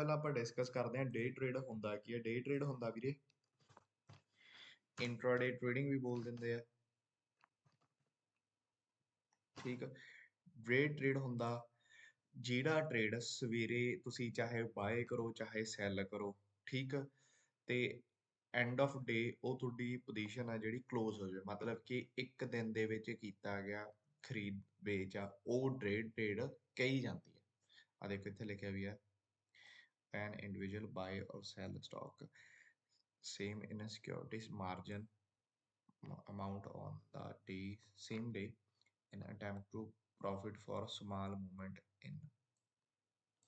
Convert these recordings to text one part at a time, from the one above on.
ਪਹਿਲਾਂ ਆਪਾਂ ਡਿਸਕਸ ਕਰਦੇ ਹਾਂ ਡੇ ਟ੍ਰੇਡ ਹੁੰਦਾ ਕੀ ਹੈ ਡੇ ਟ੍ਰੇਡ ਹੁੰਦਾ ਵੀਰੇ? ਇੰਟਰਾਡੇ ਟ੍ਰੇਡਿੰਗ ਵੀ ਬੋਲ ਦਿੰਦੇ ਆ। ਠੀਕ ਡੇ ਟ੍ਰੇਡ ਹੁੰਦਾ ਜਿਹੜਾ ਟ੍ਰੇਡ ਸਵੇਰੇ ਤੁਸੀਂ ਚਾਹੇ ਬਾਏ ਕਰੋ, ਚਾਹੇ ਸੈਲ ਕਰੋ, ਠੀਕ ਤੇ ਐਂਡ ਆਫ ਡੇ ਉਹ ਤੁਹਾਡੀ ਪੋਜੀਸ਼ਨ ਆ ਜਿਹੜੀ ক্লোਜ਼ ਹੋ ਜਾਵੇ। ਮਤਲਬ ਕਿ ਇੱਕ ਦਿਨ ਦੇ ਵਿੱਚ ਕੀਤਾ ਗਿਆ ਖਰੀਦ, ਵੇਚ ਆ, ਉਹ ਟ੍ਰੇਡ ਟ੍ਰੇਡ ਕਹੀ ਜਾਂਦੀ ਹੈ ਆ ਦੇਖੋ ਇੱਥੇ ਲਿਖਿਆ ਵੀ ਹੈ an individual buy or sell stock same in a securities margin amount on the day same day in attempt to profit for small movement in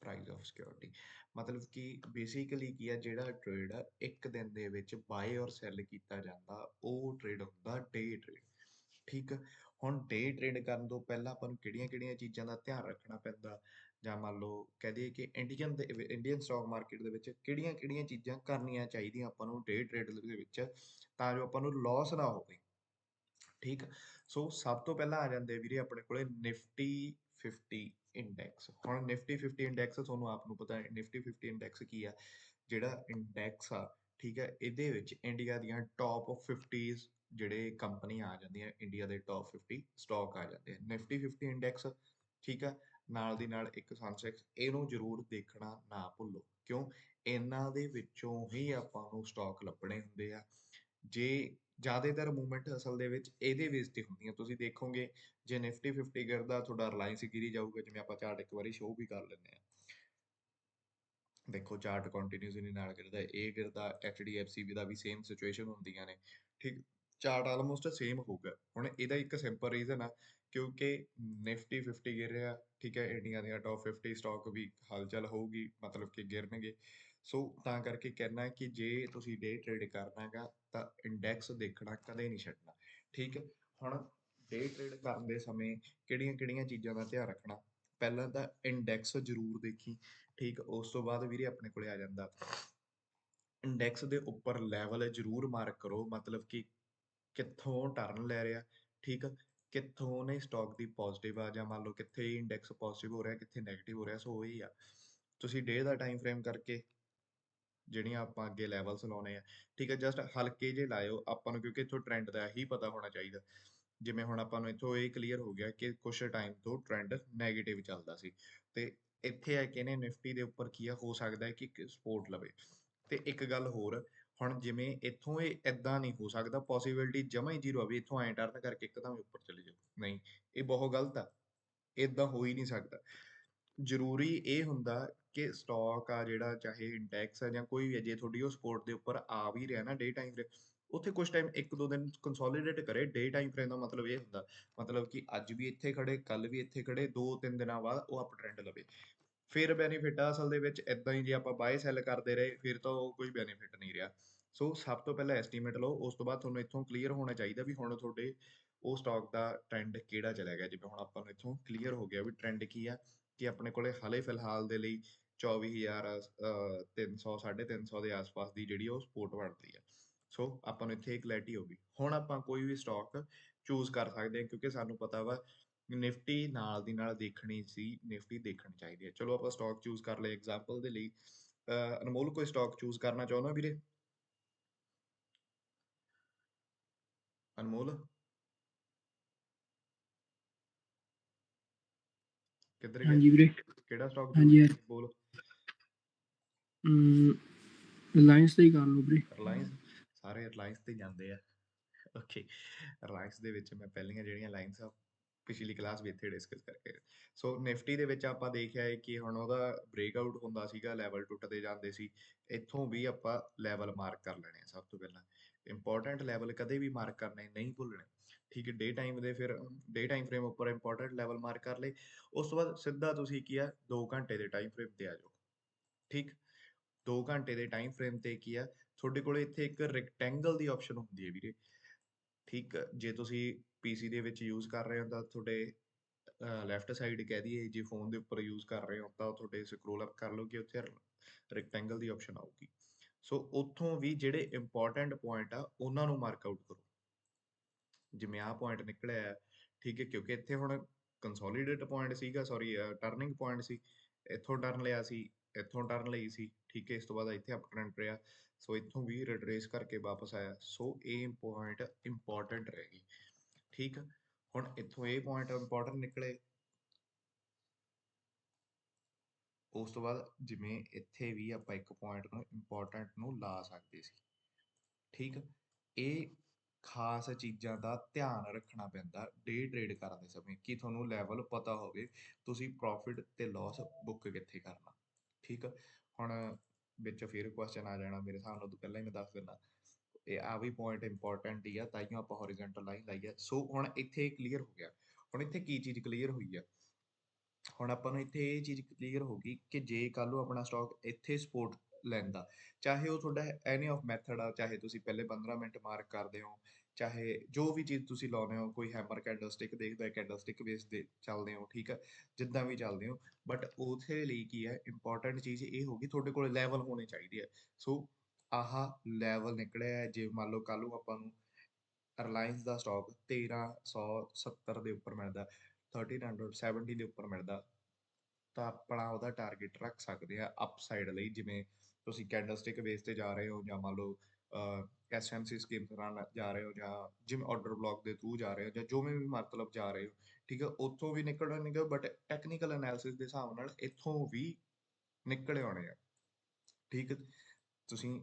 price of security ਮਤਲਬ ਕਿ ਬੇਸਿਕਲੀ ਕੀ ਆ ਜਿਹੜਾ ਟ੍ਰੇਡ ਆ ਇੱਕ ਦਿਨ ਦੇ ਵਿੱਚ ਬਾਏ ਔਰ ਸੈਲ ਕੀਤਾ ਜਾਂਦਾ ਉਹ ਟ੍ਰੇਡ ਹੁੰਦਾ ਡੇ ਟ੍ਰੇਡ ਠੀਕ ਹੁਣ ਡੇ ਟ੍ਰੇਡ ਕਰਨ ਤੋਂ ਪਹਿਲਾਂ ਆਪਾਂ ਨੂੰ ਕਿਹੜੀਆਂ-ਕਿਹੜੀਆਂ ਚੀਜ਼ਾਂ ਦਾ ਧਿਆਨ ਰੱਖਣਾ ਪੈਂਦਾ ਜਾਂ ਮੰਨ ਲਓ ਕਹਿ ਦਈਏ ਕਿ ਇੰਡੀਅਨ ਦੇ ਇੰਡੀਅਨ ਸਟਾਕ ਮਾਰਕੀਟ ਦੇ ਵਿੱਚ ਕਿਹੜੀਆਂ-ਕਿਹੜੀਆਂ ਚੀਜ਼ਾਂ ਕਰਨੀਆਂ ਚਾਹੀਦੀਆਂ ਆਪਾਂ ਨੂੰ ਡੇ ਟ੍ਰੇਡ ਦੇ ਵਿੱਚ ਤਾਂ ਜੋ ਆਪਾਂ ਨੂੰ ਲਾਸ ਨਾ ਹੋਵੇ। ਠੀਕ ਸੋ ਸਭ ਤੋਂ ਪਹਿਲਾਂ ਆ ਜਾਂਦੇ ਵੀਰੇ ਆਪਣੇ ਕੋਲੇ ਨਿਫਟੀ 50 ਇੰਡੈਕਸ ਹੁਣ ਨਿਫਟੀ 50 ਇੰਡੈਕਸ ਤੁਹਾਨੂੰ ਆਪ ਨੂੰ ਪਤਾ ਹੈ ਨਿਫਟੀ 50 ਇੰਡੈਕਸ ਕੀ ਆ? ਜਿਹੜਾ ਇੰਡੈਕਸ ਆ, ਠੀਕ ਹੈ ਇਹਦੇ ਵਿੱਚ ਇੰਡੀਆ ਦੀਆਂ ਟੌਪ 50 ਜਿਹੜੇ ਕੰਪਨੀਆਂ ਆ ਜਾਂਦੀਆਂ ਇੰਡੀਆ ਦੇ ਟੌਪ 50 ਸਟਾਕ ਆ ਜਾਂਦੇ ਆ। ਨਿਫਟੀ 50 ਇੰਡੈਕਸ ਠੀਕ ਆ? ਨਾਲ ਦੀ ਨਾਲ ਇੱਕ ਸਨਸੈਕਸ ਇਹਨੂੰ ਜ਼ਰੂਰ ਦੇਖਣਾ ਨਾ ਭੁੱਲੋ। ਕਿਉਂ? ਇਹਨਾਂ ਦੇ ਵਿੱਚੋਂ ਹੀ ਆਪਾਂ ਨੂੰ ਸਟਾਕ ਲੱਭਣੇ ਹੁੰਦੇ ਆ। ਜੇ ਜ਼ਿਆਦਾਤਰ ਮੂਵਮੈਂਟ ਅਸਲ ਦੇ ਵਿੱਚ ਇਹਦੇ ਬੇਸ ਤੇ ਹੁੰਦੀਆਂ ਤੁਸੀਂ ਦੇਖੋਗੇ, ਜੇ ਨਿਫਟੀ 50 ਗਿਰਦਾ, ਤੁਹਾਡਾ ਰਿਲਾਇੰਸ ਗਿਰੀ ਜਾਊਗਾ, ਜਿਵੇਂ ਆਪਾਂ ਚਾਰਟ ਇੱਕ ਵਾਰੀ ਸ਼ੋਅ ਵੀ ਕਰ ਲੈਂਦੇ ਆ। ਦੇਖੋ ਚਾਰਟ ਕੰਟੀਨਿਊਸਲੀ ਨਾਲ ਗਿਰਦਾ, ਇਹ ਗਿਰਦਾ HDFC ਵੀ ਦਾ ਵੀ ਸੇਮ ਸਿਚੁਏਸ਼ਨ ਹੁੰਦੀਆਂ ਨੇ। ਠੀਕ ਚਾਰਟ ਆਲਮੋਸਟ ਸੇਮ ਹੋਊਗਾ। ਹੁਣ ਇਹਦਾ ਇੱਕ ਸਿੰਪਲ ਰੀਜ਼ਨ ਆ, ਕਿਉਂਕਿ ਨਿਫਟੀ 50 ਗਿਰ ਰਿਹਾ ਠੀਕ ਹੈ, ਇੰਡੀਆ ਦੀਆਂ ਟੌਪ 50 ਸਟਾਕ ਵੀ ਹਲਚਲ ਹੋਊਗੀ, ਮਤਲਬ ਕਿ ਗਿਰਨਗੇ। ਸੋ ਤਾਂ ਕਰਕੇ ਕਹਿਣਾ ਕਿ ਜੇ ਤੁਸੀਂ ਡੇ ਟ੍ਰੇਡ ਕਰਨਾਗਾ ਤਾਂ ਇੰਡੈਕਸ ਦੇਖਣਾ ਕਦੇ ਨਹੀਂ ਛੱਡਣਾ, ਠੀਕ ਹੈ? ਹੁਣ ਡੇ ਟ੍ਰੇਡ ਕਰਨ ਦੇ ਸਮੇਂ ਕਿਹੜੀਆਂ-ਕਿਹੜੀਆਂ ਚੀਜ਼ਾਂ ਦਾ ਧਿਆਨ ਰੱਖਣਾ? ਪਹਿਲਾਂ ਤਾਂ ਇੰਡੈਕਸ ਜ਼ਰੂਰ ਦੇਖੀ, ਠੀਕ, ਉਸ ਤੋਂ ਬਾਅਦ ਵੀਰੇ ਆਪਣੇ ਕੋਲੇ ਆ ਜਾਂਦਾ। ਇੰਡੈਕਸ ਦੇ ਉੱਪਰ ਲੈਵਲ ਜ਼ਰੂਰ ਮਾਰਕ ਕਰੋ, ਮਤਲਬ ਕਿ ਕਿੱਥੋਂ ਟਰਨ ਲੈ ਰਿਹਾ, ਠੀਕ? ਕਿੱਥੋਂ ਨੇ ਸਟਾਕ ਦੀ ਪੋਜ਼ਿਟਿਵ ਆ ਜਾਂ ਮੰਨ ਲਓ ਕਿੱਥੇ ਇੰਡੈਕਸ ਪੋਜ਼ਿਟਿਵ ਹੋ ਰਿਹਾ, ਕਿੱਥੇ ਨੈਗੇਟਿਵ ਹੋ ਰਿਹਾ, ਸੋ ਉਹੀ ਆ। ਤੁਸੀਂ ਡੇ ਦਾ ਟਾਈਮ ਫਰੇਮ ਕਰਕੇ ਜਿਹੜੀਆਂ ਆਪਾਂ ਅੱਗੇ ਲੈਵਲਸ ਲਾਉਣੇ ਆ, ਠੀਕ ਹੈ ਜਸਟ ਹਲਕੇ ਜੇ ਲਾਇਓ ਆਪਾਂ ਨੂੰ, ਕਿਉਂਕਿ ਇੱਥੋਂ ਟ੍ਰੈਂਡ ਦਾ ਹੀ ਪਤਾ ਹੋਣਾ ਚਾਹੀਦਾ। ਜਿਵੇਂ ਹੁਣ ਆਪਾਂ ਨੂੰ ਇੱਥੋਂ ਇਹ ਕਲੀਅਰ ਹੋ ਗਿਆ ਕਿ ਕੁਝ ਟਾਈਮ ਤੋਂ ਟ੍ਰੈਂਡ ਨੈਗੇਟਿਵ ਚੱਲਦਾ ਸੀ। ਤੇ ਇੱਥੇ ਆ ਕਿ ਨੇ ਨਿਫਟੀ ਦੇ ਉੱਪਰ ਕੀ ਆ, ਹੋ ਸਕਦਾ ਹੈ ਕਿ ਸਪੋਰਟ ਲਵੇ। ਤੇ ਇੱਕ ਗੱਲ ਹੋਰ ਹੁਣ ਜਿਵੇਂ ਇੱਥੋਂ ਇਹ ਇਦਾਂ ਨਹੀਂ ਹੋ ਸਕਦਾ ਪੋਸਿਬਿਲਿਟੀ ਜਮਾ ਹੀ ਜ਼ੀਰੋ ਆ ਵੀ ਇੱਥੋਂ ਐਂ ਟਰਨ ਕਰਕੇ ਇੱਕਦਮ ਉੱਪਰ ਚਲੇ ਜਾਓ। ਨਹੀਂ, ਇਹ ਬਹੁਤ ਗਲਤ ਆ। ਇਦਾਂ ਹੋ ਹੀ ਨਹੀਂ ਸਕਦਾ। ਜ਼ਰੂਰੀ ਇਹ ਹੁੰਦਾ ਕਿ ਸਟਾਕ ਆ ਜਿਹੜਾ, ਚਾਹੇ ਇੰਡੈਕਸ ਆ ਜਾਂ ਕੋਈ ਵੀ ਹੈ ਜੇ ਤੁਹਾਡੀ ਉਹ ਸਪੋਰਟ ਦੇ ਉੱਪਰ ਆ ਵੀ ਰਿਹਾ ਨਾ ਡੇ ਟਾਈਮ ਫਰੇਮ ਉੱਥੇ ਕੁਝ ਟਾਈਮ ਇੱਕ ਦੋ ਦਿਨ ਕੰਸੋਲੀਡੇਟ ਕਰੇ ਡੇ ਟਾਈਮ ਫਰੇਮ ਦਾ ਮਤਲਬ ਇਹ ਹੁੰਦਾ। ਮਤਲਬ ਕਿ ਅੱਜ ਵੀ ਇੱਥੇ ਖੜੇ ਕੱਲ ਵੀ ਇੱਥੇ ਖੜੇ, ਦੋ ਤਿੰਨ ਦਿਨਾਂ ਬਾਅਦ ਉਹ ਅਪ ਟ੍ਰੈਂਡ ਲਵੇ। ਫਿਰ ਬੈਨੀਫਿਟ ਆ ਅਸਲ ਦੇ ਵਿੱਚ ਇਦਾਂ ਹੀ ਜੇ ਆਪਾਂ ਬਾਏ ਸੈਲ ਕਰਦੇ ਰਹੇ, ਫਿਰ ਤਾਂ ਉਹ ਕੋਈ ਬੈਨੀਫਿਟ ਨਹੀਂ ਰਿਹਾ। ਸੋ ਸਭ ਤੋਂ ਪਹਿਲਾਂ ਐਸਟੀਮੇਟ ਲਓ, ਉਸ ਤੋਂ ਬਾਅਦ ਤੁਹਾਨੂੰ ਇੱਥੋਂ ਕਲੀਅਰ ਹੋਣਾ ਚਾਹੀਦਾ ਵੀ ਹੁਣ ਤੁਹਾਡੇ ਉਹ ਸਟਾਕ ਦਾ ਟ੍ਰੈਂਡ ਕਿਹੜਾ ਚਲਾ ਗਿਆ। ਜਿਵੇਂ ਹੁਣ ਆਪਾਂ ਨੂੰ ਇੱਥੋਂ ਕਲੀਅਰ ਹੋ ਗਿਆ ਵੀ ਟ੍ਰੈਂਡ ਕੀ ਆ, ਕਿ ਆਪਣੇ ਕੋਲੇ ਹਾਲੇ ਫਿਲਹਾਲ ਦੇ ਲਈ 24000 300 350 ਦੇ ਆਸ-ਪਾਸ ਦੀ ਜਿਹੜੀ ਉਹ ਸਪੋਰਟ ਬਣਦੀ ਆ। ਸੋ ਆਪਾਂ ਨੂੰ ਇੱਥੇ ਕਲੈਰਿਟੀ ਹੋ ਗਈ। ਹੁਣ ਆਪਾਂ ਕੋਈ ਵੀ ਸਟਾਕ ਚੂਜ਼ ਕਰ ਸਕਦੇ ਹਾਂ, ਕਿਉਂਕਿ ਸਾਨੂੰ ਪਤਾ ਵਾ ਨਿਫਟੀ ਨਾਲ ਦੀ ਨਾਲ ਦੇਖਣੀ ਸੀ ਨਿਫਟੀ ਦੇਖਣੀ ਚਾਹੀਦੀ ਹੈ। ਚਲੋ ਆਪਾਂ ਸਟਾਕ ਚੂਜ਼ ਕਰ ਲਏ ਐਗਜ਼ਾਮਪਲ ਦੇ ਲਈ। ਅਨਮੋਲ ਕੋਈ ਸਟਾਕ ਚੂਜ਼ ਕਰਨਾ ਚਾਹੁੰਦਾ ਵੀਰੇ? ਅਨਮੋਲ? ਕਿੱਧਰ ਹਾਂਜੀ ਵੀਰੇ। ਕਿਹੜਾ ਸਟਾਕ ਹਾਂਜੀ ਬੋਲ। ਰਿਲਾਇੰਸ ਦਾ ਹੀ ਕਰ ਲਓ ਵੀਰੇ। ਰਿਲਾਇੰਸ ਸਾਰੇ ਰਿਲਾਇੰਸ ਤੇ ਜਾਂਦੇ ਆ। ਓਕੇ ਰਿਲਾਇੰਸ ਦੇ ਵਿੱਚ ਮੈਂ ਪਹਿਲੀਆਂ ਜਿਹੜੀਆਂ ਲਾਈਨਸ ਆ ਪਿਛਲੀ ਕਲਾਸ ਵੀ ਇੱਥੇ ਡਿਸਕਸ ਕਰਕੇ ਸੋ ਨਿਫਟੀ ਦੇ ਵਿੱਚ ਆਪਾਂ ਦੇਖਿਆ ਹੈ ਕਿ ਹੁਣ ਉਹਦਾ ਬ੍ਰੇਕਆਊਟ ਹੁੰਦਾ ਸੀਗਾ ਲੈਵਲ ਟੁੱਟਦੇ ਜਾਂਦੇ ਸੀ, ਇੱਥੋਂ ਵੀ ਆਪਾਂ ਲੈਵਲ ਮਾਰਕ ਕਰ ਲੈਣੇ ਆ ਸਭ ਤੋਂ ਪਹਿਲਾਂ। ਇੰਪੋਰਟੈਂਟ ਲੈਵਲ ਕਦੇ ਵੀ ਮਾਰਕ ਕਰਨੇ ਨਹੀਂ ਭੁੱਲਣੇ। ਠੀਕ ਹੈ ਡੇ ਟਾਈਮ ਦੇ ਫਿਰ ਡੇ ਟਾਈਮ ਫਰੇਮ ਉੱਪਰ ਇੰਪੋਰਟੈਂਟ ਲੈਵਲ ਮਾਰਕ ਕਰ ਲਏ। ਉਸ ਤੋਂ ਬਾਅਦ ਸਿੱਧਾ ਤੁਸੀਂ ਕੀ ਆ 2 ਘੰਟੇ ਦੇ ਟਾਈਮ ਫਰੇਮ ਤੇ ਆ ਜਾਓ। ਠੀਕ? 2 ਘੰਟੇ ਦੇ ਟਾਈਮ ਫਰੇਮ ਤੇ ਕੀ ਆ, ਤੁਹਾਡੇ ਕੋਲ ਇੱਥੇ ਇੱਕ ਰੈਕਟੈਂਗਲ ਦੀ ਆਪਸ਼ਨ ਹੁੰਦੀ ਹੈ ਵੀਰੇ। ਠੀਕ? ਜੇ ਤੁਸੀਂ ਪੀਸੀ ਦੇ ਵਿੱਚ ਯੂਜ਼ ਕਰ ਰਹੇ ਹੋ ਤਾਂ ਤੁਹਾਡੇ ਲੈਫਟ ਸਾਈਡ ਕਹਿ ਦਈਏ, ਜੇ ਫੋਨ ਦੇ ਉੱਪਰ ਯੂਜ਼ ਕਰ ਰਹੇ ਹੋ ਤਾਂ ਤੁਹਾਡੇ ਸਕਰੋਲ ਅਪ ਕਰ ਲਓਗੇ ਉੱਥੇ ਰੈਕਟੈਂਗਲ ਦੀ ਆਪਸ਼ਨ ਆਊਗੀ। ਸੋ ਉੱਥੋਂ ਵੀ ਜਿਹੜੇ ਇੰਪੋਰਟੈਂਟ ਪੁਆਇੰਟ ਆ, ਉਹਨਾਂ ਨੂੰ ਮਾਰਕ ਆਊਟ ਕਰੋ। ਜਿਵੇਂ ਆਹ ਪੁਆਇੰਟ ਨਿਕਲਿਆ ਠੀਕ ਹੈ, ਕਿਉਂਕਿ ਇੱਥੇ ਹੁਣ ਕੰਸੋਲੀਡੇਟ ਪੁਆਇੰਟ ਸੀਗਾ ਸੌਰੀ ਟਰਨਿੰਗ ਪੁਆਇੰਟ ਸੀ, ਇੱਥੋਂ ਟਰਨ ਲਿਆ ਸੀ, ਇੱਥੋਂ ਟਰਨ ਲਈ ਸੀ, ਠੀਕ ਹੈ, ਇਸ ਤੋਂ ਬਾਅਦ ਇੱਥੇ ਅਪ ਟ੍ਰੈਂਡ ਰਿਹਾ। ਸੋ ਇੱਥੋਂ ਵੀ ਰਿਟਰੇਸ ਕਰਕੇ ਵਾਪਸ ਆਇਆ। ਸੋ ਇਹ ਪੁਆਇੰਟ ਇੰਪੋਰਟੈਂਟ ਰਹੇਗੀ ਠੀਕ ਹੁਣ ਇੱਥੋਂ ਇਹ ਪੁਆਇੰਟ ਇੰਪੋਰਟੈਂਟ ਨਿਕਲੇ। ਉਸ ਤੋਂ ਬਾਅਦ ਜਿਵੇਂ ਇੱਥੇ ਵੀ ਆਪਾਂ ਇੱਕ ਪੁਆਇੰਟ ਨੂੰ ਇੰਪੋਰਟੈਂਟ ਨੂੰ ਲਾ ਸਕਦੇ ਸੀ। ਠੀਕ ਇਹ ਖਾਸ ਚੀਜ਼ਾਂ ਦਾ ਧਿਆਨ ਰੱਖਣਾ ਪੈਂਦਾ ਡੇ ਟ੍ਰੇਡ ਕਰਦੇ ਸਮੇਂ। ਕਿ ਤੁਹਾਨੂੰ ਲੈਵਲ ਪਤਾ ਹੋਵੇ, ਤੁਸੀਂ ਪ੍ਰੋਫਿਟ ਤੇ ਲਾਸ ਬੁੱਕ ਕਿੱਥੇ ਕਰਨਾ। ਠੀਕ ਹੁਣ ਵਿੱਚ ਫਿਰ ਕੁਐਸਚਨ ਆ ਜਾਣਾ ਮੇਰੇ ਹਿਸਾਬ ਨਾਲ, ਤੂੰ ਪਹਿਲਾਂ ਹੀ ਮੈਂ ਦੱਸ ਦਿੰਦਾ। ਇਹ ਆ ਵੀ ਪੁਆਇੰਟ ਇੰਪੋਰਟੈਂਟ ਹੀ ਆ ਤਾਈਓ ਆਪਾਂ ਹੌਰੀਜ਼ੌਨਟਲ ਲਾਈਨ ਲਾਈ ਆ। ਸੋ ਹੁਣ ਇੱਥੇ ਕਲੀਅਰ ਹੋ ਗਿਆ। ਹੁਣ ਇੱਥੇ ਕੀ ਚੀਜ਼ ਕਲੀਅਰ ਹੋਈ ਆ? ਹੁਣ ਆਪਾਂ ਨੂੰ ਇੱਥੇ ਇਹ ਚੀਜ਼ ਕਲੀਅਰ ਹੋ ਗਈ ਕਿ ਜੇ ਕੱਲ ਨੂੰ ਆਪਣਾ ਸਟਾਕ ਇੱਥੇ ਸਪੋਰਟ ਲੈਂਦਾ, ਚਾਹੇ ਉਹ ਤੁਹਾਡਾ ਐਨੀ ਆਫ ਮੈਥਡ ਆ, ਚਾਹੇ ਤੁਸੀਂ ਪਹਿਲੇ 15 ਮਿੰਟ ਮਾਰਕ ਕਰਦੇ ਹੋ, ਚਾਹੇ ਜੋ ਵੀ ਚੀਜ਼ ਤੁਸੀਂ ਲਾਉਂਦੇ ਹੋ, ਕੋਈ ਹੈਮਰ ਕੈਂਡਲਸਟਿਕ ਦੇਖਦਾ ਹੈ ਕੈਂਡਲਸਟਿਕ ਬੇਸ ਦੇ ਚੱਲਦੇ ਹੋ, ਠੀਕ ਆ? ਜਿੱਦਾਂ ਵੀ ਚੱਲਦੇ ਹੋ ਬਟ ਉਹਦੇ ਲਈ ਕੀ ਹੈ ਇੰਪੋਰਟੈਂਟ ਚੀਜ਼ ਇਹ ਹੋਗੀ ਤੁਹਾਡੇ ਕੋਲ ਲੈਵਲ ਹੋਣੇ ਚਾਹੀਦੇ ਆ। ਸੋ ਆਹ ਲੈਵਲ ਨਿਕਲਿਆ ਹੈ, ਜੇ ਮੰਨ ਲਓ ਕੱਲ ਨੂੰ ਆਪਾਂ ਨੂੰ ਰਿਲਾਇੰਸ ਦਾ ਸਟਾਕ 1370 ਦੇ ਉੱਪਰ ਮਿਲਦਾ 1370 ਦੇ ਉੱਪਰ ਮਿਲਦਾ ਤਾਂ ਆਪਣਾ ਉਹਦਾ ਟਾਰਗੇਟ ਰੱਖ ਸਕਦੇ ਆ ਅਪਸਾਈਡ ਲਈ ਜਿਵੇਂ ਤੁਸੀਂ ਕੈਂਡਲਸਟਿਕ ਬੇਸ ਤੇ ਜਾ ਰਹੇ ਹੋ ਜਾਂ ਮੰਨ ਲਓ ਐਸਐਮਸੀ ਸਕੀਮ ਦੌਰਾਨ ਜਾ ਰਹੇ ਹੋ ਜਾਂ ਜਿਵੇਂ ਆਰਡਰ ਬਲੌਕ ਦੇ ਥਰੂ ਜਾ ਰਹੇ ਹੋ ਜਾਂ ਜੋ ਵੀ ਮਤਲਬ ਜਾ ਰਹੇ ਹੋ ਠੀਕ ਹੈ ਉੱਥੋਂ ਵੀ ਨਿਕਲਣਾ ਨਿਕਲ ਬਟ ਟੈਕਨੀਕਲ ਐਨਾਲਿਸਿਸ ਦੇ ਹਿਸਾਬ ਨਾਲ ਇੱਥੋਂ ਵੀ ਨਿਕਲ ਆਉਣੇ ਆ ਠੀਕ ਤੁਸੀਂ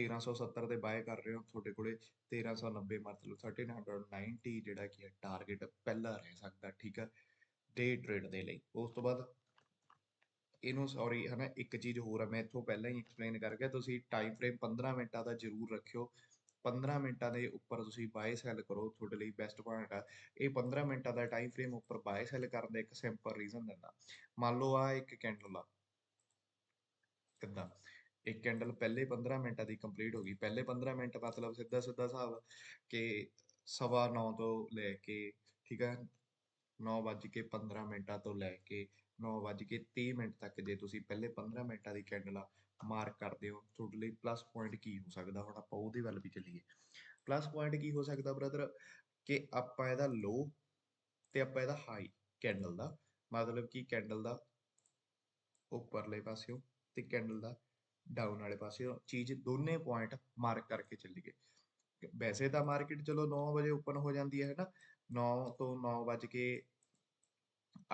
1370 ਦੇ ਬਾਏ ਕਰ ਰਹੇ ਹੋ ਤੁਹਾਡੇ ਕੋਲੇ 1390 ਮਤਲਬ 1390 ਜਿਹੜਾ ਕੀ ਹੈ ਟਾਰਗੇਟ ਪਹਿਲਾ ਰਹਿ ਸਕਦਾ, ਠੀਕ ਹੈ ਡੇ ਟ੍ਰੇਡ ਦੇ ਲਈ। ਉਸ ਤੋਂ ਬਾਅਦ ਇਹਨੂੰ ਸੌਰੀ ਹਨਾ, ਇੱਕ ਚੀਜ਼ ਹੋਰ ਆ, ਮੈਂ ਇੱਥੋਂ ਪਹਿਲਾਂ ਹੀ ਐਕਸਪਲੇਨ ਕਰ ਗਿਆ, ਤੁਸੀਂ ਟਾਈਮ ਫਰੇਮ 15 ਮਿੰਟਾਂ ਦਾ ਜ਼ਰੂਰ ਰੱਖਿਓ। 15 ਮਿੰਟਾਂ ਦੇ ਉੱਪਰ ਤੁਸੀਂ ਬਾਏ ਸੈਲ ਕਰੋ, ਤੁਹਾਡੇ ਲਈ ਬੈਸਟ ਪੁਆਇੰਟ ਆ। ਇਹ 15 ਮਿੰਟਾਂ ਦਾ ਟਾਈਮ ਫਰੇਮ ਉੱਪਰ ਬਾਏ ਸੈਲ ਕਰਨ ਦਾ ਇੱਕ ਸਿੰਪਲ ਰੀਜ਼ਨ ਦਿੰਦਾ। ਮੰਨ ਲਓ ਆ ਇੱਕ ਕੈਂਡਲ ਆ। ਕਿੱਦਾਂ? ਇੱਕ ਕੈਂਡਲ ਪਹਿਲੇ 15 ਮਿੰਟਾਂ ਦੀ ਕੰਪਲੀਟ ਹੋ ਗਈ। ਪਹਿਲੇ 15 ਮਿੰਟ ਮਤਲਬ ਸਿੱਧਾ ਸਿੱਧਾ ਹਿਸਾਬ ਕਿ ਸਵਾ 9 ਤੋਂ ਲੈ ਕੇ, ਠੀਕ ਹੈ 9 ਵੱਜ ਕੇ 15 ਮਿੰਟਾਂ ਤੋਂ ਲੈ ਕੇ 9 ਵੱਜ ਕੇ 30 ਮਿੰਟ ਤੱਕ ਜੇ ਤੁਸੀਂ ਪਹਿਲੇ 15 ਮਿੰਟਾਂ ਦੀ ਕੈਂਡਲ ਮਾਰਕ ਕਰਦੇ ਹੋ, ਤੁਹਾਡੇ ਲਈ ਪਲੱਸ ਪੁਆਇੰਟ ਕੀ ਹੋ ਸਕਦਾ? ਹੁਣ ਆਪਾਂ ਉਹਦੇ ਵੱਲ ਵੀ ਚੱਲੀਏ। ਪਲੱਸ ਪੁਆਇੰਟ ਕੀ ਹੋ ਸਕਦਾ ਬ੍ਰਦਰ ਕਿ ਆਪਾਂ ਇਹਦਾ ਲੋ ਤੇ ਆਪਾਂ ਇਹਦਾ ਹਾਈ ਕੈਂਡਲ ਦਾ, ਮਤਲਬ ਕਿ ਕੈਂਡਲ ਦਾ ਉੱਪਰਲੇ ਪਾਸਿਓਂ ਤੇ ਕੈਂਡਲ ਦਾ ਡਾਊਨ ਵਾਲੇ ਪਾਸਿਓਂ ਚੀਜ਼ ਦੋਨੇ ਪੁਆਇੰਟ ਮਾਰਕ ਕਰਕੇ ਚੱਲੀਏ ਵੈਸੇ ਤਾਂ ਮਾਰਕੀਟ ਚਲੋ 9 ਵਜੇ ਓਪਨ ਹੋ ਜਾਂਦੀ ਹੈ ਨਾ? 9 ਤੋਂ 9 ਵੱਜ ਕੇ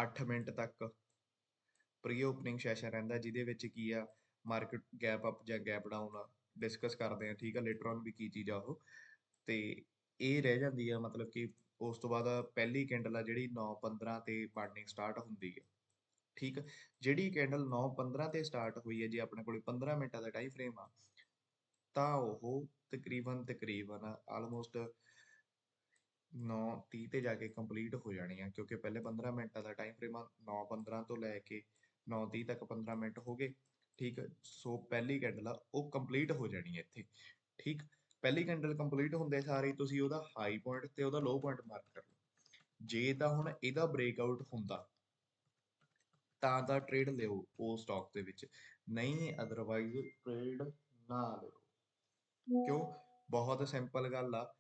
8 ਮਿੰਟ ਤੱਕ ਪ੍ਰੀ ਓਪਨਿੰਗ ਸੈਸ਼ਨ ਰਹਿੰਦਾ, ਜਿਹਦੇ ਵਿੱਚ ਕੀ ਆ ਮਾਰਕੀਟ ਗੈਪ ਅਪ ਜਾਂ ਗੈਪ ਡਾਊਨ ਡਿਸਕਸ ਕਰਦੇ ਆ, ਠੀਕ ਆ ਲੇਟਰ ਔਨ ਵੀ ਕੀ ਚੀਜ਼ ਆ ਉਹ। ਤੇ ਇਹ ਰਹਿ ਜਾਂਦੀ ਆ, ਮਤਲਬ ਕਿ ਉਸ ਤੋਂ ਬਾਅਦ ਪਹਿਲੀ ਕੈਂਡਲ ਆ ਜਿਹੜੀ 9:15 ਤੇ ਬਾਰਡਨਿੰਗ ਸਟਾਰਟ ਹੁੰਦੀ ਹੈ ਠੀਕ ਜਿਹੜੀ ਕੈਂਡਲ 9:15 ਤੇ ਸਟਾਰਟ ਹੋਈ ਹੈ, ਜੇ ਆਪਣੇ ਕੋਲੇ 15 ਮਿੰਟਾਂ ਦਾ ਟਾਈਮ ਫਰੇਮ ਆ, ਤਾਂ ਉਹ ਤਕਰੀਬਨ ਤਕਰੀਬਨ ਆਲਮੋਸਟ 9:30 ਤੇ ਜਾ ਕੇ ਕੰਪਲੀਟ ਹੋ ਜਾਣੀ ਆ, ਕਿਉਂਕਿ ਪਹਿਲੇ 15 ਮਿੰਟਾਂ ਦਾ ਟਾਈਮ ਫਰੇਮ ਆ 9:15 ਤੋਂ ਲੈ ਕੇ 9:30 ਤੱਕ 15 ਮਿੰਟ ਹੋ ਗਏ, ਠੀਕ ਸੋ ਪਹਿਲੀ ਕੈਂਡਲ ਆ, ਉਹ ਕੰਪਲੀਟ ਹੋ ਜਾਣੀ ਹੈ ਇੱਥੇ, ਠੀਕ? ਪਹਿਲੀ ਕੈਂਡਲ ਕੰਪਲੀਟ ਹੁੰਦੇ ਸਾਰੇ ਤੁਸੀਂ ਉਹਦਾ ਹਾਈ ਪੁਆਇੰਟ ਤੇ ਉਹਦਾ ਲੋ ਪੁਆਇੰਟ ਮਾਰਕ ਕਰ ਲਓ। ਜੇ ਤਾਂ ਹੁਣ ਇਹਦਾ ਬ੍ਰੇਕਆਊਟ ਹੁੰਦਾ ਤਾਂ ਤਾਂ ਟ੍ਰੇਡ ਲਿਓ ਉਹ ਸਟਾਕ ਦੇ ਵਿੱਚ। ਨਹੀਂ ਅਦਰਵਾਈਜ਼ ਟ੍ਰੇਡ ਨਾ ਲਿਓ। ਕਿਉਂ? ਬਹੁਤ ਸਿੰਪਲ ਗੱਲ ਆ।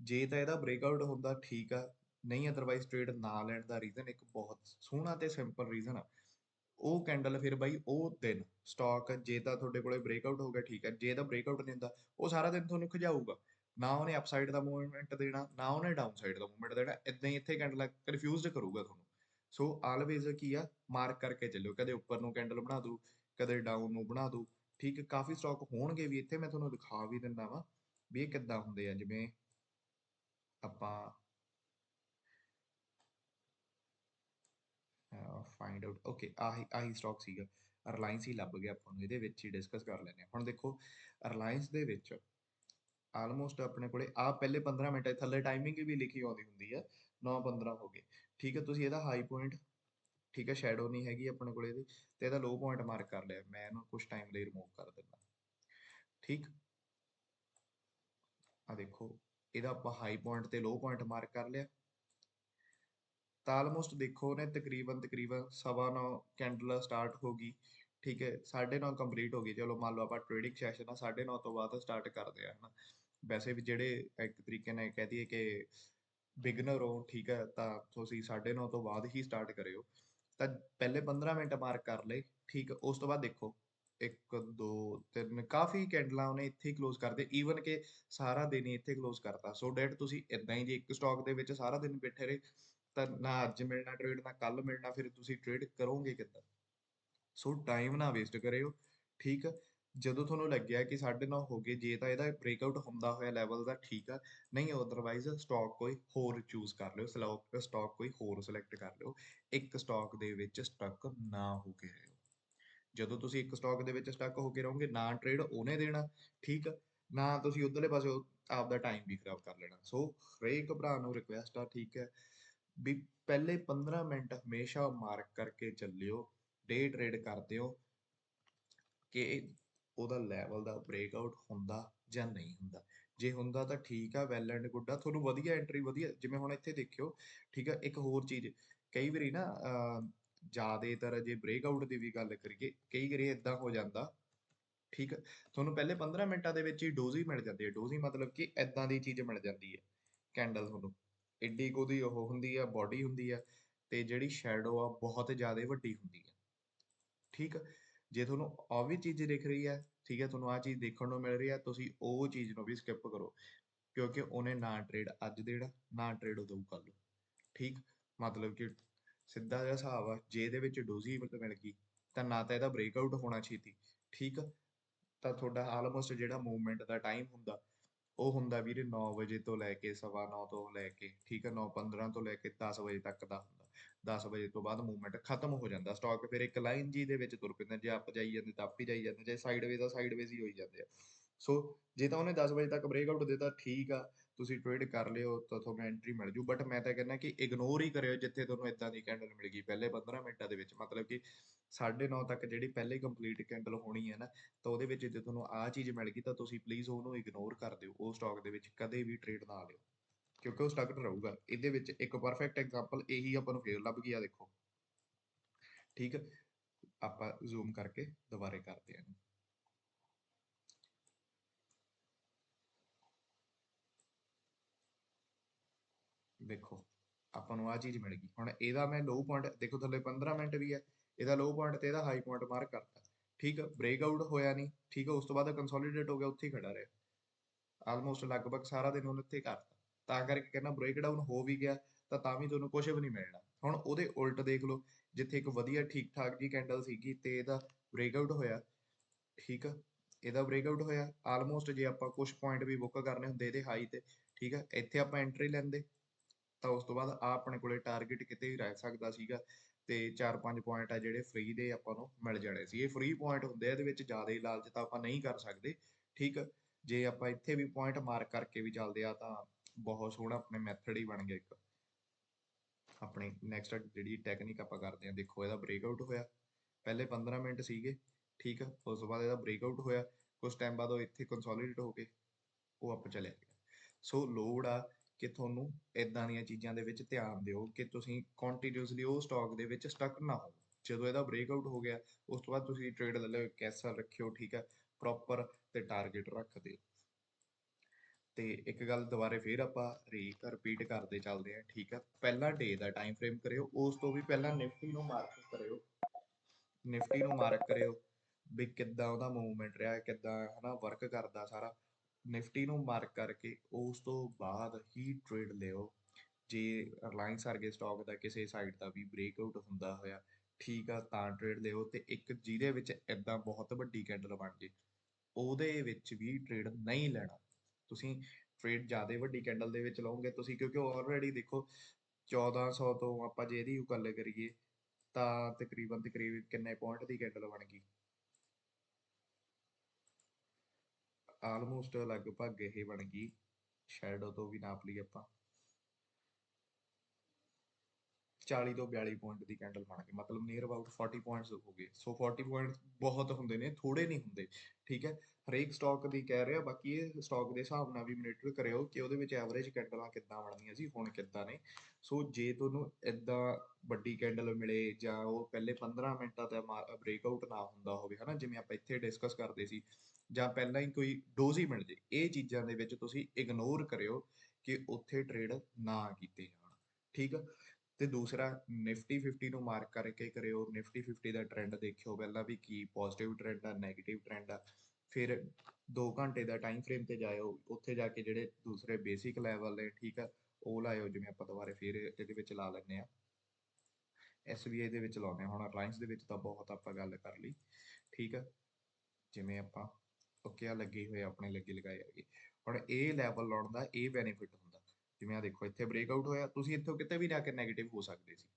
ਜੇ ਤਾਂ ਇਹਦਾ ਬ੍ਰੇਕਆਊਟ ਹੁੰਦਾ, ਠੀਕ ਆ। ਨਹੀਂ ਅਦਰਵਾਈਜ਼ ਟ੍ਰੇਡ ਨਾ ਲੈਣ ਦਾ ਰੀਜ਼ਨ ਇੱਕ ਬਹੁਤ ਸੋਹਣਾ ਤੇ ਸਿੰਪਲ ਰੀਜ਼ਨ ਆ। ਉਹ ਕੈਂਡਲ ਫਿਰ ਬਾਈ, ਉਹ ਦਿਨ ਸਟਾਕ ਜੇ ਤਾਂ ਤੁਹਾਡੇ ਕੋਲੇ ਬ੍ਰੇਕਆਊਟ ਹੋ ਗਿਆ, ਠੀਕ ਹੈ ਜੇ ਤਾਂ ਬ੍ਰੇਕਆਊਟ ਨਹੀਂ ਹੁੰਦਾ, ਉਹ ਸਾਰਾ ਦਿਨ ਤੁਹਾਨੂੰ ਖਿਜਾਊਗਾ। ਨਾ ਉਹਨੇ ਅਪਸਾਈਡ ਦਾ ਮੂਵਮੈਂਟ ਦੇਣਾ, ਨਾ ਉਹਨੇ ਡਾਊਨਸਾਈਡ ਦਾ ਮੂਵਮੈਂਟ ਦੇਣਾ। ਇਦਾਂ ਹੀ ਇੱਥੇ ਕੈਂਡਲ ਕਨਫਿਊਜ਼ਡ ਕਰੂਗਾ ਤੁਹਾਨੂੰ। ਸੋ ਆਲਵੇਜ਼ ਕੀ ਆ? ਮਾਰਕ ਕਰਕੇ ਚੱਲਿਓ। ਕਦੇ ਉੱਪਰ ਨੂੰ ਕੈਂਡਲ ਬਣਾ ਦੂ ਕਦੇ ਡਾਊਨ ਨੂੰ ਬਣਾ ਦੂ ਠੀਕ, ਕਾਫੀ ਸਟਾਕ ਹੋਣਗੇ ਵੀ ਇੱਥੇ, ਮੈਂ ਤੁਹਾਨੂੰ ਦਿਖਾ ਵੀ ਦਿੰਦਾ ਵਾਂ ਵੀ ਇਹ ਕਿੱਦਾਂ ਹੁੰਦੇ ਆ। ਜਿਵੇਂ ਆਪਾਂ ਫਾਈਂਡ ਆਊਟ ਓਕੇ ਆਹੀ ਆਹੀ ਸਟਾਕ ਸੀਗਾ। ਰਿਲਾਇੰਸ ਹੀ ਲੱਭ ਗਿਆ ਆਪਾਂ ਨੂੰ। ਇਹਦੇ ਵਿੱਚ ਹੀ ਡਿਸਕਸ ਕਰ ਲੈਂਦੇ ਹਾਂ। ਹੁਣ ਦੇਖੋ ਰਿਲਾਇੰਸ ਦੇ ਵਿੱਚ ਆਲਮੋਸਟ ਆਪਣੇ ਕੋਲੇ ਆ ਪਹਿਲੇ 15 ਮਿੰਟ ਥੱਲੇ ਟਾਈਮਿੰਗ ਵੀ ਲਿਖੀ ਆਉਂਦੀ ਹੁੰਦੀ ਆ। 9:15 ਹੋ ਗਏ। ਠੀਕ ਹੈ, ਤੁਸੀਂ ਇਹਦਾ ਹਾਈ ਪੁਆਇੰਟ ਠੀਕ ਹੈ ਸ਼ੈਡੋ ਨਹੀਂ ਹੈਗੀ ਆਪਣੇ ਕੋਲੇ ਇਹਦੇ ਤੇ ਇਹਦਾ ਲੋ ਪੁਆਇੰਟ ਮਾਰਕ ਕਰ ਲਿਆ। ਮੈਂ ਇਹਨੂੰ ਕੁਝ ਟਾਈਮ ਲਈ ਰਿਮੂਵ ਕਰ ਦਿੰਦਾ। ਠੀਕ? ਆ ਦੇਖੋ, ਇਹਦਾ ਆਪਾਂ ਹਾਈ ਪੁਆਇੰਟ ਤੇ ਲੋ ਪੁਆਇੰਟ ਮਾਰਕ ਕਰ ਲਿਆ। ਤਾਂ ਆਲਮੋਸਟ ਦੇਖੋ ਨੇ ਤਕਰੀਬਨ ਤਕਰੀਬਨ ਸਵਾ ਨੌ ਕੈਂਡਲ ਸਟਾਰਟ ਹੋ ਗਈ। ਠੀਕ ਹੈ 9:30 ਕੰਪਲੀਟ ਹੋ ਗਈ। ਚਲੋ ਮੰਨ ਲਓ ਆਪਾਂ ਟ੍ਰੇਡਿੰਗ ਸੈਸ਼ਨ ਆ 9:30 ਤੋਂ ਬਾਅਦ ਸਟਾਰਟ ਕਰਦੇ ਆ, ਹਨਾ। ਵੈਸੇ ਵੀ ਜਿਹੜੇ ਇੱਕ ਤਰੀਕੇ ਨਾਲ ਕਹਿ ਦਈਏ ਕਿ ਬਿਗਨਰ ਹੋ ਠੀਕ ਹੈ, ਤਾਂ ਤੁਸੀਂ 9:30 ਤੋਂ ਬਾਅਦ ਹੀ ਸਟਾਰਟ ਕਰਿਓ। ਤਾਂ ਪਹਿਲੇ 15 ਮਿੰਟ ਮਾਰਕ ਕਰ ਲਏ, ਠੀਕ, ਉਸ ਤੋਂ ਬਾਅਦ ਦੇਖੋ 1 2 3 ਕਾਫੀ ਕੈਂਡਲਾਂ ਉਹਨੇ ਇੱਥੇ ਹੀ ਕਲੋਜ਼ ਕਰਦੇ ਈਵਨ ਕਿ ਸਾਰਾ ਦਿਨ ਹੀ ਇੱਥੇ ਕਲੋਜ਼ ਕਰਤਾ। ਸੋ ਡੈਟ ਤੁਸੀਂ ਇਦਾਂ ਹੀ ਜੇ ਇੱਕ ਸਟਾਕ ਦੇ ਵਿੱਚ ਸਾਰਾ ਦਿਨ ਬੈਠੇ ਰਹੇ, ਤਾਂ ਨਾ ਅੱਜ ਮਿਲਣਾ ਟ੍ਰੇਡ ਨਾ ਕੱਲ ਮਿਲਣਾ, ਫਿਰ ਤੁਸੀਂ ਟ੍ਰੇਡ ਕਰੋਗੇ ਕਿੱਦਾਂ? ਸੋ ਟਾਈਮ ਨਾ ਵੇਸਟ ਕਰਿਓ, ਠੀਕ? ਜਦੋਂ ਤੁਹਾਨੂੰ ਲੱਗਿਆ ਕਿ 9:30 ਹੋ ਗਏ, ਜੇ ਤਾਂ ਇਹਦਾ ਬ੍ਰੇਕਆਊਟ ਹੁੰਦਾ ਹੋਇਆ ਲੈਵਲ ਦਾ, ਠੀਕ ਆ। ਨਹੀਂ ਅਦਰਵਾਈਜ਼ ਸਟਾਕ ਕੋਈ ਹੋਰ ਚੂਜ਼ ਕਰ ਲਿਓ ਸਲੌਕ ਸਟਾਕ ਕੋਈ ਹੋਰ ਸਿਲੈਕਟ ਕਰ ਲਿਓ। ਇੱਕ ਸਟਾਕ ਦੇ ਵਿੱਚ ਸਟਕ ਨਾ ਹੋ ਕੇ ਰਹੋ। ਜਦੋਂ ਤੁਸੀਂ ਇੱਕ ਸਟਾਕ ਦੇ ਵਿੱਚ ਸਟਕ ਹੋ ਕੇ ਰਹੋਗੇ, ਨਾ ਟ੍ਰੇਡ ਉਹਨੇ ਦੇਣਾ, ਠੀਕ ਆ। ਨਾ ਤੁਸੀਂ ਉਧਰਲੇ ਪਾਸੇ ਆਪਦਾ ਟਾਈਮ ਵੀ ਖਰਾਬ ਕਰ ਲੈਣਾ। ਸੋ ਹਰੇਕ ਭਰਾ ਨੂੰ ਰਿਕੁਐਸਟ ਆ, ਠੀਕ ਹੈ ਵੀ ਪਹਿਲੇ 15 ਮਿੰਟ ਹਮੇਸ਼ਾ ਮਾਰਕ ਕਰਕੇ ਚੱਲਿਓ ਡੇ ਟ੍ਰੇਡ ਕਰਦੇ ਹੋ ਕਿ ਉਹਦਾ ਲੈਵਲ ਦਾ ਬ੍ਰੇਕਆਊਟ ਹੁੰਦਾ ਜਾਂ ਨਹੀਂ ਹੁੰਦਾ। ਜੇ ਹੁੰਦਾ ਤਾਂ ਠੀਕ ਆ ਵੈਲ ਐਂਡ ਗੁੱਡ ਆ। ਤੁਹਾਨੂੰ ਵਧੀਆ ਐਂਟਰੀ ਵਧੀਆ, ਜਿਵੇਂ ਹੁਣ ਇੱਥੇ ਦੇਖਿਓ, ਠੀਕ ਆ, ਇੱਕ ਹੋਰ ਚੀਜ਼, ਕਈ ਵਾਰੀ ਨਾ ਜ਼ਿਆਦਾਤਰ ਜੇ ਬ੍ਰੇਕਆਊਟ ਦੀ ਵੀ ਗੱਲ ਕਰੀਏ, ਕਈ ਵਾਰੀ ਇਦਾਂ ਹੋ ਜਾਂਦਾ, ਠੀਕ ਤੁਹਾਨੂੰ ਪਹਿਲੇ 15 ਮਿੰਟਾਂ ਦੇ ਵਿੱਚ ਹੀ ਡੋਜ਼ੀ ਮਿਲ ਜਾਂਦੀ ਹੈ। ਡੋਜ਼ੀ ਮਤਲਬ ਕਿ ਇਦਾਂ ਦੀ ਚੀਜ਼ ਮਿਲ ਜਾਂਦੀ ਹੈ ਕੈਂਡਲ ਤੁਹਾਨੂੰ। ਏਡੀ ਕੁ ਉਹ ਹੁੰਦੀ ਆ ਬਾਡੀ ਹੁੰਦੀ ਆ, ਤੇ ਜਿਹੜੀ ਸ਼ੈਡੋ ਆ, ਬਹੁਤ ਜ਼ਿਆਦਾ ਵੱਡੀ ਹੁੰਦੀ ਹੈ ਠੀਕ ਆ। ਜੇ ਤੁਹਾਨੂੰ ਆ ਵੀ ਚੀਜ਼ ਦਿਖ ਰਹੀ ਹੈ, ਠੀਕ ਹੈ, ਤੁਹਾਨੂੰ ਆ ਚੀਜ਼ ਦੇਖਣ ਨੂੰ ਮਿਲ ਰਹੀ ਹੈ, ਤੁਸੀਂ ਉਹ ਚੀਜ਼ ਨੂੰ ਵੀ ਸਕਿਪ ਕਰੋ, ਕਿਉਂਕਿ ਉਹਨੇ ਨਾ ਟ੍ਰੇਡ ਅੱਜ ਦੇਣਾ ਨਾ ਟ੍ਰੇਡ ਉਹ ਦਊ ਕੱਲ ਠੀਕ? ਮਤਲਬ ਕਿ ਸਿੱਧਾ ਜਿਹਾ ਹਿਸਾਬ ਆ, ਜੇ ਇਹਦੇ ਵਿੱਚ ਡੋਜ਼ੀ ਮਿਲ ਗਈ, ਤਾਂ ਨਾ ਤਾਂ ਇਹਦਾ ਬ੍ਰੇਕਆਊਟ ਹੋਣਾ ਛੇਤੀ, ਠੀਕ? ਤਾਂ ਤੁਹਾਡਾ ਆਲਮੋਸਟ ਜਿਹੜਾ ਮੂਵਮੈਂਟ ਦਾ ਟਾਈਮ ਹੁੰਦਾ, ਉਹ ਹੁੰਦਾ ਵੀਰੇ 9 ਵਜੇ ਤੋਂ ਲੈ ਕੇ ਸਵਾ 9 ਤੋਂ ਲੈ ਕੇ, ਠੀਕ ਹੈ 9:15 ਤੋਂ ਲੈ ਕੇ 10 ਵਜੇ ਤੱਕ ਦਾ 10 ਵਜੇ ਤੋਂ ਬਾਅਦ ਮੂਵਮੈਂਟ ਖਤਮ ਹੋ ਜਾਂਦਾ। ਸਟਾਕ ਫਿਰ ਇੱਕ ਲਾਈਨ ਜੀ ਦੇ ਵਿੱਚ ਤੁਰ ਪੈਂਦਾ। ਜੇ ਅਪ ਜਾਈ ਜਾਂਦੇ ਤਾਂ ਅਪ ਹੀ ਜਾਈ ਜਾਂਦੇ। ਜੇ ਸਾਈਡਵੇਜ਼ ਆ ਸਾਈਡਵੇਜ਼ ਹੀ ਹੋਈ ਜਾਂਦੇ ਆ। ਸੋ ਜੇ ਤਾਂ ਉਹਨੇ 10 ਵਜੇ ਤੱਕ ਬ੍ਰੇਕ ਆਊਟ ਦਿੱਤਾ, ਠੀਕ ਆ। ਤੁਸੀਂ ਟ੍ਰੇਡ ਕਰ ਲਿਓ, ਤਾਂ ਤੁਹਾਨੂੰ ਐਂਟਰੀ ਮਿਲ ਜੂ। ਬਟ ਮੈਂ ਤਾਂ ਕਹਿੰਦਾ ਕਿ ਇਗਨੋਰ ਹੀ ਕਰਿਓ ਜਿੱਥੇ ਤੁਹਾਨੂੰ ਇਦਾਂ ਦੀ ਕੈਂਡਲ ਮਿਲ ਗਈ। ਪਹਿਲੇ 15 ਮਿੰਟਾਂ ਦੇ ਵਿੱਚ ਮਤਲਬ ਕਿ 9:30 ਤੱਕ ਜਿਹੜੀ ਪਹਿਲੇ ਕੰਪਲੀਟ ਕੈਂਡਲ ਹੋਣੀ ਹੈ ਨਾ, ਤਾਂ ਉਹਦੇ ਵਿੱਚ ਜੇ ਤੁਹਾਨੂੰ ਆਹ ਚੀਜ਼ ਮਿਲ ਗਈ ਤਾਂ ਤੁਸੀਂ ਪਲੀਜ਼ ਉਹਨੂੰ ਇਗਨੋਰ ਕਰ ਦਿਓ। ਉਹ ਸਟਾਕ ਦੇ ਵਿੱਚ ਕਦੇ ਵੀ ਟ੍ਰੇਡ ਨਾ ਲਿਓ। ਕਿਉਂਕਿ ਉਹ ਸਟਕਡ ਰਹੂਗਾ। ਇਹਦੇ ਵਿੱਚ ਇੱਕ ਪਰਫੈਕਟ ਐਗਜ਼ਾਮਪਲ ਇਹੀ ਆਪਾਂ ਨੂੰ ਫੇਰ ਲੱਭ ਗਈ ਆ, ਦੇਖੋ। ਠੀਕ ਆਪਾਂ ਜ਼ੂਮ ਕਰਕੇ ਦੁਬਾਰੇ ਕਰਦੇ ਹਾਂ। ਦੇਖੋ, ਆਪਾਂ ਨੂੰ ਆ ਚੀਜ਼ ਮਿਲ ਗਈ। ਹੁਣ ਇਹਦਾ ਮੈਂ ਲੋ ਪੁਆਇੰਟ ਦੇਖੋ ਥੱਲੇ 15 ਮਿੰਟ ਵੀ ਹੈ। ਇਹਦਾ ਲੋ ਪੁਆਇੰਟ ਤੇ ਇਹਦਾ ਹਾਈ ਪੁਆਇੰਟ ਮਾਰਕ ਕਰਤਾ। ਠੀਕ ਹੈ ਬ੍ਰੇਕਆਊਟ ਹੋਇਆ ਨਹੀਂ। ਠੀਕ ਹੈ ਉਸ ਤੋਂ ਬਾਅਦ ਕੰਸੋਲੀਡੇਟ ਹੋ ਗਿਆ, ਉੱਥੇ ਹੀ ਖੜਾ ਰਿਹਾ। ਆਲਮੋਸਟ ਲਗਭਗ ਸਾਰਾ ਦਿਨ ਉਹਨੇ ਇੱਥੇ ਕਰਤਾ। ਤਾਂ ਕਰਕੇ ਕਹਿੰਦਾ ਬ੍ਰੇਕਡਾਊਨ ਹੋ ਵੀ ਗਿਆ, ਤਾਂ ਤਾਂ ਵੀ ਤੁਹਾਨੂੰ ਕੁਝ ਵੀ ਨਹੀਂ ਮਿਲਣਾ। ਹੁਣ ਉਹਦੇ ਉਲਟ ਦੇਖ ਲਓ, ਜਿੱਥੇ ਇੱਕ ਵਧੀਆ ਠੀਕ ਠਾਕ ਜੀ ਕੈਂਡਲ ਸੀਗੀ ਤੇ ਇਹਦਾ ਬ੍ਰੇਕਆਊਟ ਹੋਇਆ, ਠੀਕ ਆ? ਇਹਦਾ ਬ੍ਰੇਕਆਊਟ ਹੋਇਆ ਆਲਮੋਸਟ ਜੇ ਆਪਾਂ ਕੁਝ ਪੁਆਇੰਟ ਵੀ ਬੁੱਕ ਕਰਨੇ ਹੁੰਦੇ ਇਹਦੇ ਹਾਈ ਤੇ, ਠੀਕ ਆ? ਇੱਥੇ ਆਪਾਂ ਐਂਟਰੀ ਲੈਂਦੇ, ਤਾਂ ਉਸ ਤੋਂ ਬਾਅਦ ਆ ਆਪਣੇ ਕੋਲੇ ਟਾਰਗੇਟ ਕਿਤੇ ਵੀ ਰਹਿ ਸਕਦਾ ਸੀਗਾ, ਤੇ 4-5 ਪੁਆਇੰਟ ਆ ਜਿਹੜੇ ਫ੍ਰੀ ਦੇ ਆਪਾਂ ਨੂੰ ਮਿਲ ਜਾਣੇ ਸੀ। ਇਹ ਫ੍ਰੀ ਪੁਆਇੰਟ ਹੁੰਦੇ ਆ, ਇਹਦੇ ਵਿੱਚ ਜ਼ਿਆਦਾ ਹੀ ਲਾਲਚ ਤਾਂ ਆਪਾਂ ਨਹੀਂ ਕਰ ਸਕਦੇ, ਠੀਕ ਆ? ਜੇ ਆਪਾਂ ਇੱਥੇ ਵੀ ਪੁਆਇੰਟ ਮਾਰਕ ਕਰਕੇ ਵੀ ਚੱਲਦੇ ਆ ਤਾਂ ਬਹੁਤ ਸੋਹਣਾ ਆਪਣੇ ਮੈਥਡ ਹੀ ਬਣ ਗਿਆ ਇੱਕ। ਆਪਣੀ ਨੈਕਸਟ ਜਿਹੜੀ ਟੈਕਨੀਕ ਆਪਾਂ ਕਰਦੇ ਆ ਦੇਖੋ ਇਹਦਾ ਬ੍ਰੇਕਆਊਟ ਹੋਇਆ। ਪਹਿਲੇ 15 ਮਿੰਟ ਸੀਗੇ, ਠੀਕ ਆ, ਉਸ ਤੋਂ ਬਾਅਦ ਇਹਦਾ ਬ੍ਰੇਕਆਊਟ ਹੋਇਆ। ਕੁਝ ਟਾਈਮ ਬਾਅਦ ਉਹ ਇੱਥੇ ਕੰਸੋਲੀਡੇਟ ਹੋ ਕੇ ਉਹ ਆਪ ਚਲਿਆ ਗਿਆ। ਸੋ ਲੋੜ ਆ ਕਿ ਤੁਹਾਨੂੰ ਇਦਾਂ ਦੀਆਂ ਚੀਜ਼ਾਂ ਦੇ ਵਿੱਚ ਧਿਆਨ ਦਿਓ ਕਿ ਤੁਸੀਂ ਕੰਟੀਨਿਊਸਲੀ ਉਹ ਸਟਾਕ ਦੇ ਵਿੱਚ ਸਟਕ ਨਾ ਹੋ ਜਦੋਂ ਇਹਦਾ ਬ੍ਰੇਕ ਆਊਟ ਹੋ ਗਿਆ, ਉਸ ਤੋਂ ਬਾਅਦ ਤੁਸੀਂ ਟ੍ਰੇਡ ਲੈ ਲਓ ਕੈਸਾ ਰੱਖਿਓ, ਠੀਕ ਹੈ ਪ੍ਰੋਪਰ ਤੇ ਟਾਰਗੇਟ ਰੱਖ ਦਿਓ। ਤੇ ਇੱਕ ਗੱਲ ਦੁਬਾਰੇ ਫੇਰ ਆਪਾਂ ਰੀ ਰਿਪੀਟ ਕਰਦੇ ਚੱਲਦੇ ਆ ਠੀਕ ਆ? ਪਹਿਲਾ ਡੇ ਦਾ ਟਾਈਮ ਫਰੇਮ ਕਰਿਓ, ਉਸ ਤੋਂ ਵੀ ਪਹਿਲਾਂ ਨਿਫਟੀ ਨੂੰ ਮਾਰਕ ਕਰਿਓ। ਨਿਫਟੀ ਨੂੰ ਮਾਰਕ ਕਰਿਓ ਵੀ ਕਿੱਦਾਂ ਉਹਦਾ ਮੂਵਮੈਂਟ ਰਿਹਾ, ਕਿੱਦਾਂ ਹਨਾ ਵਰਕ ਕਰਦਾ ਸਾਰਾ। ਨਿਫਟੀ ਨੂੰ ਮਾਰਕ ਕਰਕੇ ਉਸ ਤੋਂ ਬਾਅਦ ਹੀ ਟ੍ਰੇਡ ਲਿਓ। ਜੇ ਰਿਲਾਇੰਸ ਵਰਗੇ ਸਟਾਕ ਦਾ ਕਿਸੇ ਸਾਈਡ ਦਾ ਵੀ ਬ੍ਰੇਕਆਊਟ ਹੁੰਦਾ ਹੋਇਆ, ਠੀਕ ਆ, ਤਾਂ ਟ੍ਰੇਡ ਲਿਓ ਤੇ ਇੱਕ ਜਿਹਦੇ ਵਿੱਚ ਇਦਾਂ ਬਹੁਤ ਵੱਡੀ ਕੈਂਡਲ ਬਣ ਜੇ, ਉਹਦੇ ਵਿੱਚ ਵੀ ਟ੍ਰੇਡ ਨਹੀਂ ਲੈਣਾ। ਤੁਸੀਂ ਟ੍ਰੇਡ ਜ਼ਿਆਦਾ ਵੱਡੀ ਕੈਂਡਲ ਦੇ ਵਿੱਚ ਲਓਗੇ, ਤੁਸੀਂ ਕਿਉਂਕਿ ਆਲਰੇਡੀ ਦੇਖੋ 1400 ਤੋਂ ਆਪਾਂ ਜੇ ਇਹਦੀ ਗੱਲ ਕਰੀਏ, ਤਾਂ ਤਕਰੀਬਨ ਤਕਰੀਬਨ ਕਿੰਨੇ ਪੁਆਇੰਟ ਦੀ ਕੈਂਡਲ ਬਣ ਗਈ? ਆਲਮੋਸਟ ਲਗਭਗ ਇਹ ਬਣ ਗਈ ਸ਼ੈਡੋ ਤੋਂ ਵੀ ਨਾਪ ਲਈ ਆਪਾਂ। 40 ਤੋਂ 42 ਪੁਆਇੰਟ ਦੀ ਕੈਂਡਲ ਬਣ ਗਈ। ਮਤਲਬ ਨੀਅਰ ਅਬਾਊਟ 40 ਪੁਆਇੰਟਸ ਹੋ ਗਏ। ਸੋ 40 ਪੁਆਇੰਟ ਬਹੁਤ ਹੁੰਦੇ ਨੇ ਥੋੜੇ ਨਹੀਂ ਹੁੰਦੇ। ਠੀਕ ਹੈ? ਹਰੇਕ ਸਟਾਕ ਦੀ ਕਹਿ ਰਿਹਾ, ਬਾਕੀ ਇਹ ਸਟਾਕ ਦੇ ਹਿਸਾਬ ਨਾਲ ਵੀ ਮੋਨੀਟਰ ਕਰਿਓ ਕਿ ਉਹਦੇ ਵਿੱਚ ਐਵਰੇਜ ਕੈਂਡਲਾਂ ਕਿੱਦਾਂ ਬਣਦੀਆਂ ਸੀ, ਹੁਣ ਕਿੱਦਾਂ ਨੇ। ਸੋ ਜੇ ਤੁਹਾਨੂੰ ਇਦਾਂ ਵੱਡੀ ਕੈਂਡਲ ਮਿਲੇ ਜਾਂ ਉਹ ਪਹਿਲੇ 15 ਮਿੰਟਾਂ ਤੇ ਬ੍ਰੇਕਆਊਟ ਨਾ ਹੁੰਦਾ ਹੋਵੇ, ਹਨਾ, ਜਿਵੇਂ ਆਪਾਂ ਇੱਥੇ ਡਿਸਕਸ ਕਰਦੇ ਸੀ, ਜਾਂ ਪਹਿਲਾਂ ਹੀ ਕੋਈ ਡੋਜ਼ੀ ਮਿਲ ਜੇ, ਇਹ ਚੀਜ਼ਾਂ ਦੇ ਵਿੱਚ ਤੁਸੀਂ ਇਗਨੋਰ ਕਰਿਓ ਕਿ ਉੱਥੇ ਟ੍ਰੇਡ ਨਾ ਕੀਤੇ ਜਾਣ। ਠੀਕ ਆ? ਤੇ ਦੂਸਰਾ ਨਿਫਟੀ 50 ਨੂੰ ਮਾਰਕ ਕਰਕੇ ਕਰਿਓ, ਨਿਫਟੀ 50 ਦਾ ਟ੍ਰੈਂਡ ਦੇਖਿਓ ਪਹਿਲਾਂ ਵੀ ਕੀ ਪੋਜ਼ਿਟਿਵ ਟ੍ਰੈਂਡ ਆ 네ਗੇਟਿਵ ਟ੍ਰੈਂਡ ਆ, ਫਿਰ 2 ਘੰਟੇ ਦਾ ਟਾਈਮ ਫਰੇਮ ਤੇ ਜਾਇਓ, ਉੱਥੇ ਜਾ ਕੇ ਜਿਹੜੇ ਦੂਸਰੇ ਬੇਸਿਕ ਲੈਵਲ ਨੇ, ਠੀਕ ਆ, ਉਹ ਲਾਇਓ, ਜਿਵੇਂ ਆਪਾਂ ਦੁਬਾਰੇ ਫਿਰ ਇਹਦੇ ਵਿੱਚ ਲਾ ਲੈਂਦੇ ਆ SBI ਦੇ ਵਿੱਚ ਲਾਉਂਦੇ ਹਾਂ, ਹੁਣ ਰਿਲਾਇੰਸ ਦੇ ਵਿੱਚ ਤਾਂ ਬਹੁਤ ਆਪਾਂ ਗੱਲ ਕਰ ਲਈ, ਠੀਕ ਆ, ਜਿਵੇਂ ਆਪਾਂ ਓਕੇ ਆ ਲੱਗੇ ਹੋਏ, ਆਪਣੇ ਲੱਗੇ ਲਗਾਏ ਹੈਗੇ, ਹੁਣ ਇਹ ਲੈਵਲ ਲਾਉਣ ਦਾ ਇਹ ਬੈਨੀਫਿਟ ਹੁੰਦਾ। ਆ ਦੇਖੋ, ਇੱਥੇ ਬ੍ਰੇਕਆਊਟ ਹੋਇਆ, ਤੁਸੀਂ ਇੱਥੋਂ ਕਿਤੇ ਵੀ ਜਾ ਕੇ 네ਗੇਟਿਵ ਹੋ ਸਕਦੇ ਸੀ।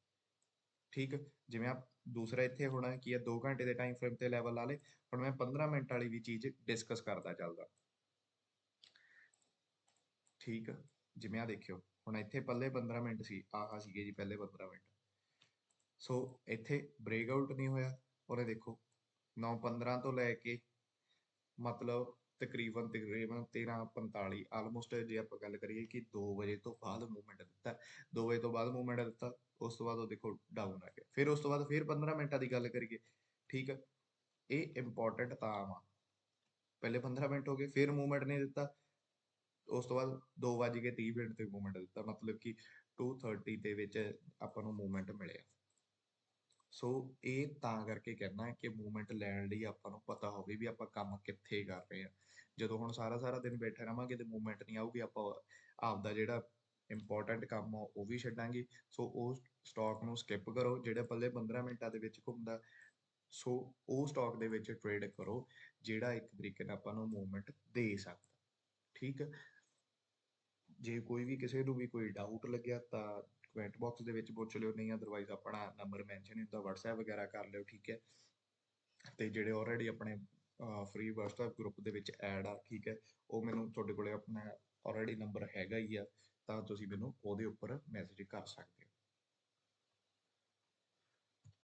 ਠੀਕ ਜਿਵੇਂ ਆ ਦੂਸਰਾ ਇੱਥੇ ਹੋਣਾ ਕੀ ਆ 2 ਘੰਟੇ ਦੇ ਟਾਈਮ ਫਰੇਮ ਤੇ ਲੈਵਲ ਲਾ ਲੇ ਹੁਣ ਮੈਂ 15 ਮਿੰਟ ਵਾਲੀ ਵੀ ਚੀਜ਼ ਡਿਸਕਸ ਕਰਦਾ ਚੱਲਦਾ। ਠੀਕ ਜਿਵੇਂ ਆ ਦੇਖਿਓ, ਹੁਣ ਇੱਥੇ ਪੱਲੇ 15 ਮਿੰਟ ਸੀ, ਆਹ ਸੀਗੇ ਜੀ ਪਹਿਲੇ 15 ਮਿੰਟ। ਸੋ ਇੱਥੇ ਬ੍ਰੇਕ ਆਊਟ ਨਹੀਂ ਹੋਇਆ, ਔਰ ਦੇਖੋ 9:15 ਤੋਂ ਲੈ ਕੇ ਮਤਲਬ ਤਕਰੀਬਨ ਤਕਰੀਬਨ 13:45 ਆਲਮੋਸਟ ਜੇ ਆਪਾਂ ਗੱਲ ਕਰੀਏ ਕਿ 2 ਵਜੇ ਤੋਂ ਬਾਅਦ ਮੂਵਮੈਂਟ ਦਿੱਤਾ। 2 ਵਜੇ ਤੋਂ ਬਾਅਦ ਮੂਵਮੈਂਟ ਦਿੱਤਾ, ਉਸ ਤੋਂ ਬਾਅਦ ਉਹ ਦੇਖੋ ਡਾਊਨ ਆ ਗਿਆ। ਫਿਰ ਉਸ ਤੋਂ ਬਾਅਦ ਫਿਰ 15 ਮਿੰਟਾਂ ਦੀ ਗੱਲ ਕਰੀਏ, ਠੀਕ ਆ? ਇਹ ਇੰਪੋਰਟੈਂਟ ਤਾਂ ਆ। ਪਹਿਲੇ 15 ਮਿੰਟ ਹੋ ਗਏ, ਫਿਰ ਮੂਵਮੈਂਟ ਨਹੀਂ ਦਿੱਤਾ। ਉਸ ਤੋਂ ਬਾਅਦ 2 ਵਜ ਕੇ 30 ਮਿੰਟ ਤੇ ਮੂਵਮੈਂਟ ਦਿੱਤਾ। ਮਤਲਬ ਕਿ 2:30 ਦੇ ਵਿੱਚ ਆਪਾਂ ਨੂੰ ਮੂਵਮੈਂਟ ਮਿਲਿਆ। ਸੋ ਇਹ ਤਾਂ ਕਰਕੇ ਕਹਿਣਾ ਕਿ ਮੂਵਮੈਂਟ ਲੈਣ ਲਈ ਆਪਾਂ ਨੂੰ ਪਤਾ ਹੋਵੇ ਵੀ ਆਪਾਂ ਕੰਮ ਕਿੱਥੇ ਕਰ ਰਹੇ ਆ ਜਦੋਂ ਹੁਣ ਸਾਰਾ ਸਾਰਾ ਦਿਨ ਬੈਠੇ ਰਵਾਂਗੇ ਤੇ ਮੂਵਮੈਂਟ ਨਹੀਂ ਆਊਗੀ, ਆਪਾਂ ਆਪਦਾ ਜਿਹੜਾ ਇੰਪੋਰਟੈਂਟ ਕੰਮ ਉਹ ਵੀ ਛੱਡਾਂਗੇ। ਸੋ ਉਹ ਸਟਾਕ ਨੂੰ ਸਕਿਪ ਕਰੋ, ਜਿਹੜੇ ਪੱਲੇ 15 ਮਿੰਟਾਂ ਦੇ ਵਿੱਚ ਘੁੰਮਦਾ ਸੋ ਉਹ ਸਟਾਕ ਦੇ ਵਿੱਚ ਟ੍ਰੇਡ ਕਰੋ, ਜਿਹੜਾ ਇੱਕ ਤਰੀਕੇ ਨਾਲ ਆਪਾਂ ਨੂੰ ਮੂਵਮੈਂਟ ਦੇ ਸਕਦਾ। ਠੀਕ ਹੈ ਜੇ ਕੋਈ ਵੀ ਕਿਸੇ ਨੂੰ ਵੀ ਕੋਈ ਡਾਊਟ ਲੱਗਿਆ, ਤਾਂ ਕਮੈਂਟ ਬਾਕਸ ਦੇ ਵਿੱਚ ਪੁੱਛ ਲਿਓ, ਨਹੀਂ ਅਦਰਵਾਈਜ਼ ਆਪਣਾ ਨੰਬਰ ਮੈਂਸ਼ਨ ਹੁੰਦਾ, WhatsApp ਵਗੈਰਾ ਕਰ ਲਿਓ, ਠੀਕ ਹੈ ਤੇ ਜਿਹੜੇ ਆਲਰੇਡੀ ਆਪਣੇ ਫ੍ਰੀ ਵਟਸਐਪ ਗਰੁੱਪ ਦੇ ਵਿੱਚ ਐਡ ਆ, ਠੀਕ ਹੈ। ਉਹ ਮੈਨੂੰ ਤੁਹਾਡੇ ਕੋਲੇ ਆਪਣਾ ਆਲਰੇਡੀ ਨੰਬਰ ਹੈਗਾ ਹੀ ਆ, ਤਾਂ ਤੁਸੀਂ ਮੈਨੂੰ ਉਹਦੇ ਉੱਪਰ ਮੈਸੇਜ ਕਰ ਸਕਦੇ ਹੋ।